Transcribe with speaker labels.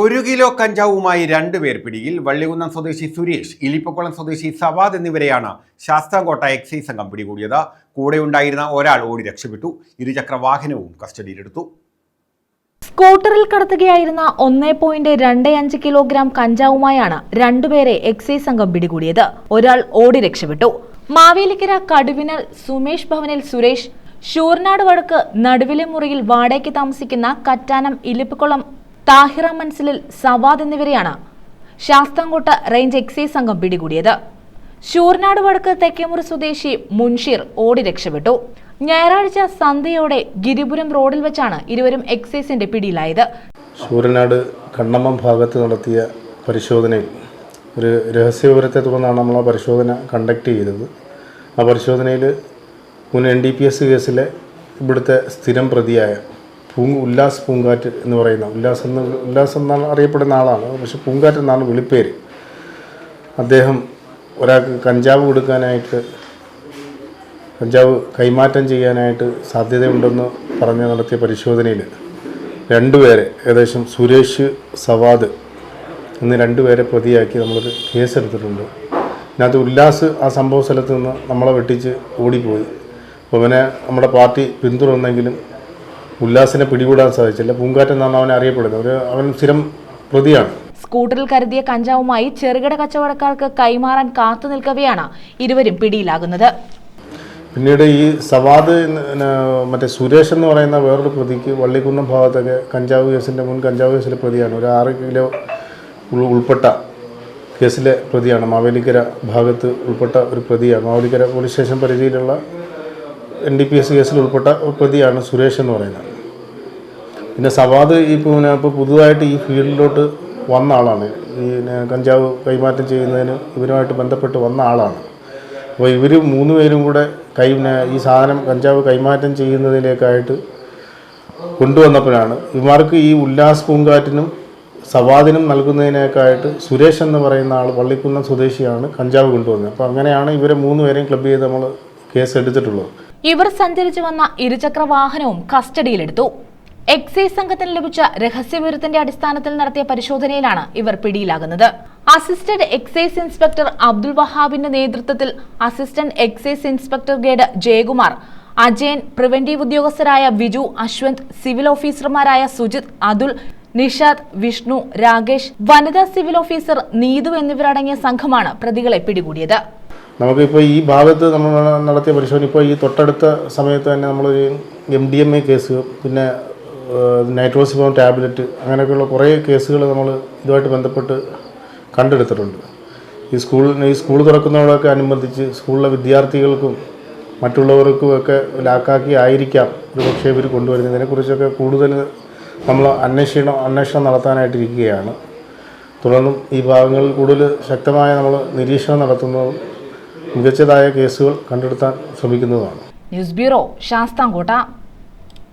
Speaker 1: ഒരു കിലോ കഞ്ചാവുമായി രണ്ടുപേർ പിടിയിൽ വള്ളികുന്നം സ്വദേശി സുരേഷ് ഇലിപ്പക്കുളം സ്വദേശി സവാദ് എന്നിവരെയാണ് ശാസ്താംകോട്ട എക്സൈസ് സംഘം പിടികൂടിയത്. കൂടെയുണ്ടായിരുന്ന ഒരാൾ ഓടി രക്ഷപ്പെട്ടു. ഇരുചക്ര വാഹനവും കസ്റ്റഡിയിലെടുത്തു.
Speaker 2: സ്കൂട്ടറിൽ കടത്തുകയായിരുന്ന ഒന്നേ പോയിന്റ് രണ്ട് അഞ്ച് കിലോഗ്രാം കഞ്ചാവുമായാണ് രണ്ടുപേരെ എക്സൈസ് സംഘം പിടികൂടിയത്. ഒരാൾ ഓടി രക്ഷപ്പെട്ടു. മാവേലിക്കര കടുവിനൽ സുമേഷ് ഭവനിൽ സുരേഷ് ഷൂർനാട് വടക്ക് നടുവിലെ മുറിയിൽ വാടകയ്ക്ക് താമസിക്കുന്ന കറ്റാനം ഇലിപ്പുകുളം താഹിറ മൻസിലിൽ സവാദ് എന്നിവരെയാണ് ശാസ്താംകോട്ട റേഞ്ച് എക്സൈസ് സംഘം പിടികൂടിയത്. ശൂർനാട് വടക്ക് തെക്കേമുറി സ്വദേശി മുൻഷീർ ഓടി രക്ഷപ്പെട്ടു. ഞായറാഴ്ച സന്ധ്യയോടെ ഗിരിപുരം റോഡിൽ വെച്ചാണ് ഇരുവരും എക്സൈസിന്റെ പിടിയിലായത്.
Speaker 3: ശൂരനാട് കണ്ണമ്മം ഭാഗത്ത് നടത്തിയ പരിശോധനയിൽ ഒരു രഹസ്യവിവരത്തെ തുടർന്നാണ് നമ്മൾ ആ പരിശോധന കണ്ടക്ട് ചെയ്തത്. ആ പരിശോധനയിൽ മുൻ എൻ ഡി പി എസ് കേസിലെ ഇവിടുത്തെ സ്ഥിരം പ്രതിയായ പൂ ഉല്ലാസ് പൂങ്കാറ്റ് എന്ന് പറയുന്ന ഉല്ലാസ് എന്ന് ഉല്ലാസ് എന്നാണ് അറിയപ്പെടുന്ന ആളാണ്. പക്ഷെ പൂങ്കാറ്റ് എന്നാണ് വിളിപ്പേര്. അദ്ദേഹം ഒരാൾക്ക് കഞ്ചാവ് കൊടുക്കാനായിട്ട് കഞ്ചാവ് കൈമാറ്റം ചെയ്യാനായിട്ട് സാധ്യതയുണ്ടെന്ന് പറഞ്ഞ് നടത്തിയ പരിശോധനയിൽ രണ്ടുപേരെ ഏകദേശം സുരേഷ് സവാദ് എന്ന് രണ്ടുപേരെ പ്രതിയാക്കി നമ്മളൊരു കേസെടുത്തിട്ടുണ്ട്. ഇതിനകത്ത് ഉല്ലാസ് ആ സംഭവ സ്ഥലത്ത് നിന്ന് നമ്മളെ വെട്ടിച്ച് ഓടിപ്പോയി. അപ്പോൾ അവനെ നമ്മുടെ പാർട്ടി പിന്തുടർന്നെങ്കിലും ഉല്ലാസിനെ പിടികൂടാൻ സാധിച്ചില്ല. പൂങ്കാറ്റൻ എന്നാണ് അവനെ അറിയപ്പെടുന്നത്. അവൻ സ്ഥിരം പ്രതിയാണ്.
Speaker 2: സ്കൂട്ടറിൽ കരുതിയ കഞ്ചാവുമായി ചെറുകിട കച്ചവടക്കാർക്ക് കൈമാറാൻ കാത്തു നിൽക്കവെയാണ് ഇരുവരും പിടിയിലാകുന്നത്.
Speaker 3: പിന്നീട് ഈ സവാദ് മറ്റേ സുരേഷ് എന്ന് പറയുന്ന വേറൊരു പ്രതിക്ക് വള്ളിക്കുന്നം ഭാഗത്തൊക്കെ കഞ്ചാവ് കേസിന്റെ മുൻ കഞ്ചാവ് കേസിലെ പ്രതിയാണ്. ഒരു ആറ് കിലോ ഉൾപ്പെട്ട കേസിലെ പ്രതിയാണ്. മാവേലിക്കര ഭാഗത്ത് ഉൾപ്പെട്ട ഒരു പ്രതിയാണ്. മാവേലിക്കര പോലീസ് സ്റ്റേഷൻ പരിധിയിലുള്ള എൻ ഡി പി എസ് കേസിൽ ഉൾപ്പെട്ട പ്രതിയാണ് സുരേഷ് എന്ന് പറയുന്നത്. പിന്നെ സവാദ് ഈ പിന്നെ ഇപ്പോൾ പുതുതായിട്ട് ഈ ഫീൽഡിലോട്ട് വന്ന ആളാണ്. ഈ കഞ്ചാവ് കൈമാറ്റം ചെയ്യുന്നതിന് ഇവരുമായിട്ട് ബന്ധപ്പെട്ട് വന്ന ആളാണ്. അപ്പോൾ ഇവർ മൂന്ന് പേരും കൂടെ കൈ ഈ സാധനം കഞ്ചാവ് കൈമാറ്റം ചെയ്യുന്നതിലേക്കായിട്ട് കൊണ്ടുവന്നപ്പോഴാണ് ഇവർക്ക് ഈ ഉല്ലാസ് പൂങ്കാറ്റിനും സവാദിനും നൽകുന്നതിനേക്കായിട്ട് സുരേഷ് എന്ന് പറയുന്ന ആൾ വള്ളിക്കുന്നം സ്വദേശിയാണ് കഞ്ചാവ് കൊണ്ടുവന്നത്. അപ്പോൾ അങ്ങനെയാണ് ഇവരെ മൂന്ന് പേരെയും ക്ലബ് ചെയ്ത് നമ്മൾ കേസ് എടുത്തിട്ടുള്ളത്
Speaker 2: ഇവർ സഞ്ചരിച്ചു വന്ന ഇരുചക്ര വാഹനവും കസ്റ്റഡിയിലെടുത്തു. എക്സൈസ് സംഘത്തിന് ലഭിച്ച രഹസ്യവിവരത്തിന്റെ അടിസ്ഥാനത്തിൽ നടത്തിയ പരിശോധനയിലാണ് ഇവർ പിടിയിലാകുന്നത്. അസിസ്റ്റന്റ് എക്സൈസ് ഇൻസ്പെക്ടർ അബ്ദുൾ വഹാബിന്റെ നേതൃത്വത്തിൽ assistant excise inspector grade Jayakumar Ajayan preventive ഉദ്യോഗസ്ഥരായ Viju Ashwanth civil ഓഫീസർമാരായ സുജിത് അതുൽ നിഷാദ് വിഷ്ണു രാകേഷ് വനിതാ സിവിൽ ഓഫീസർ നീതു എന്നിവരടങ്ങിയ സംഘമാണ് പ്രതികളെ പിടികൂടിയത്.
Speaker 3: നമുക്കിപ്പോൾ ഈ ഭാഗത്ത് നമ്മൾ നടത്തിയ പരിശോധന ഇപ്പോൾ ഈ തൊട്ടടുത്ത സമയത്ത് തന്നെ നമ്മളൊരു M D M A case പിന്നെ നൈട്രോസിഫോം ടാബ്ലറ്റ് അങ്ങനെയൊക്കെയുള്ള കുറേ കേസുകൾ നമ്മൾ ഇതുമായിട്ട് ബന്ധപ്പെട്ട് കണ്ടെടുത്തിട്ടുണ്ട്. ഈ സ്കൂൾ ഈ സ്കൂൾ തുറക്കുന്നതോടൊക്കെ അനുബന്ധിച്ച് സ്കൂളിലെ വിദ്യാർത്ഥികൾക്കും മറ്റുള്ളവർക്കും ഒക്കെ ലാക്കാക്കി ആയിരിക്കാം ഒരു പക്ഷേ ഇവർ കൊണ്ടുവരുന്നത്. ഇതിനെക്കുറിച്ചൊക്കെ കൂടുതൽ നമ്മൾ അന്വേഷണം അന്വേഷണം നടത്താനായിട്ടിരിക്കുകയാണ് തുടർന്നും ഈ ഭാഗങ്ങളിൽ കൂടുതൽ ശക്തമായ നമ്മൾ നിരീക്ഷണം നടത്തുന്നതും മികച്ചതായ കേസുകൾ കണ്ടെടുത്താൻ ശ്രമിക്കുന്നതാണ്.
Speaker 2: News bureau Sasthamkotta.